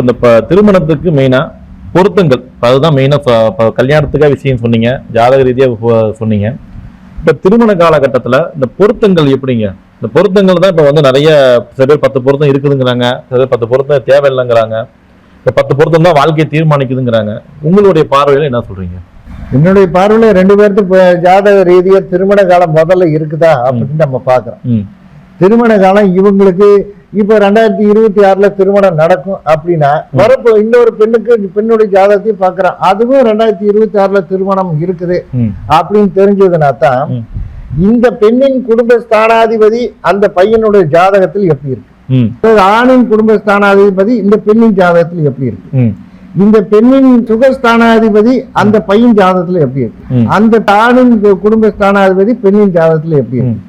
இந்த ப- திருமணத்துக்கு மெயினா பொருத்தங்கள். இப்ப அதுதான் மெயினா கல்யாணத்துக்காக விஷயம் சொன்னீங்க. ஜாதக ரீதியா சொ- சொன்னீங்க. இப்ப திருமண காலகட்டத்துல இந்த பொருத்தங்கள் எப்படிங்க? இந்த பொருத்தங்கள் தான் இப்ப வந்து நிறைய சில பேர் பத்து பொருத்தம் இருக்குதுங்கிறாங்க. சில பேர் பத்து பொருத்தம் தேவையில்லைங்கிறாங்க. இந்த பத்து பொருத்தம் தான் வாழ்க்கையை தீர்மானிக்குதுங்கிறாங்க. உங்களுடைய பார்வையில என்ன சொல்றீங்க? என்னுடைய பார்வையில ரெண்டு இப்ப ஜாதக ரீதியா திருமண காலம் முதல்ல இருக்குதா? அப்படின்னு நம்ம பாக்குறோம் ம். திருமண காலம் இவங்களுக்கு இப்ப ரெண்டாயிரத்தி இருபத்தி ஆறுல திருமணம் நடக்கும் அப்படின்னா வரப்போ இன்னொரு பெண்ணுக்கு பெண்ணுடைய ஜாதகத்தையும் பாக்குறான் அதுவும் ரெண்டாயிரத்தி இருபத்தி ஆறுல திருமணம் இருக்குது அப்படின்னு தெரிஞ்சதுனா தான். இந்த பெண்ணின் குடும்ப ஸ்தானாதிபதி அந்த பையனுடைய ஜாதகத்தில் எப்படி இருக்கு? ஆணின் குடும்ப ஸ்தானாதிபதி இந்த பெண்ணின் ஜாதகத்தில் எப்படி இருக்கு? இந்த பெண்ணின் சுகஸ்தானாதிபதி அந்த பையன் ஜாதகத்துல எப்படி இருக்கு. அந்த ஆணின் குடும்ப ஸ்தானாதிபதி பெண்ணின் ஜாதகத்துல எப்படி இருக்கு?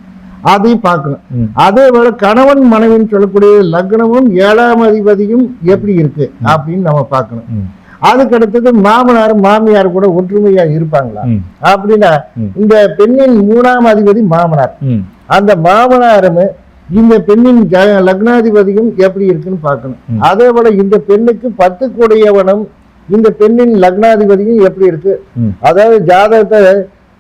அதையும் பார்க்கணும். அதே போல கணவன் மனைவின்னு சொல்லக்கூடிய லக்னமும் ஏழாம் அதிபதியும் எப்படி இருக்கு அப்படின்னு நம்ம பார்க்கணும். அதுக்கு அடுத்தது மாமனார் மாமியார் கூட ஒற்றுமையா இருப்பாங்களா. அப்படின்னா. இந்த பெண்ணின் மூணாம் அதிபதி மாமனார் அந்த மாமனாரும் இந்த பெண்ணின் லக்னாதிபதியும் எப்படி இருக்குன்னு பார்க்கணும். அதே போல இந்த பெண்ணுக்கு பத்து கூடியவனும் இந்த பெண்ணின் லக்னாதிபதியும் எப்படி இருக்கு. அதாவது ஜாதகத்தை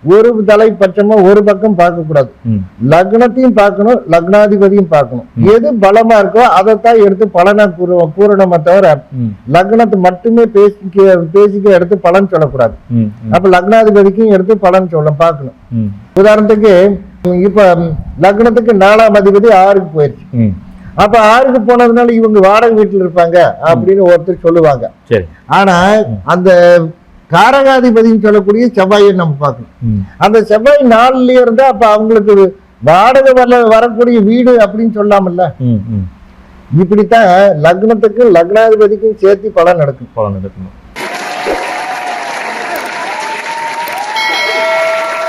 ஒரு தலைப்பட்சமா ஒரு பக்கம் பார்க்க கூடாது ம். லக்னத்தையும் பார்க்கணும் லக்னாதிபதியும் பார்க்கணும். எது பலமா இருக்கோ அதைத்தான் எடுத்து பலனா கூற கூறணுமே தவிர லக்னத்தை மட்டுமே பேசிக்க பேசிக்க எடுத்து பலன் சொல்லக்கூடாது. அப்ப லக்னாதிபதிக்கும் எடுத்து பலன் சொல்ல பார்க்கணும். உதாரணத்துக்கு இப்ப லக்னத்துக்கு நாலாம் அதிபதி ஆறுக்கு போயிடுச்சு ம். அப்ப ஆறுக்கு போனதுனால இவங்க வாடகை வீட்டுல இருப்பாங்க அப்படின்னு ஒருத்தர் சொல்லுவாங்க. சரி. ஆனா அந்த காரகாதிபதின்னு சொல்லக்கூடிய செவ்வாயை நம்ம பார்க்கணும். அந்த செவ்வாய் நாலுலயே இருந்தா அப்ப அவங்களுக்கு வாடகை வரல வரக்கூடிய வீடு அப்படின்னு சொல்லாமல்ல. இப்படித்தான் லக்னத்துக்கும் லக்னாதிபதிக்கும் சேர்த்து பலன் நடக்கும். பலன் எடுக்கணும்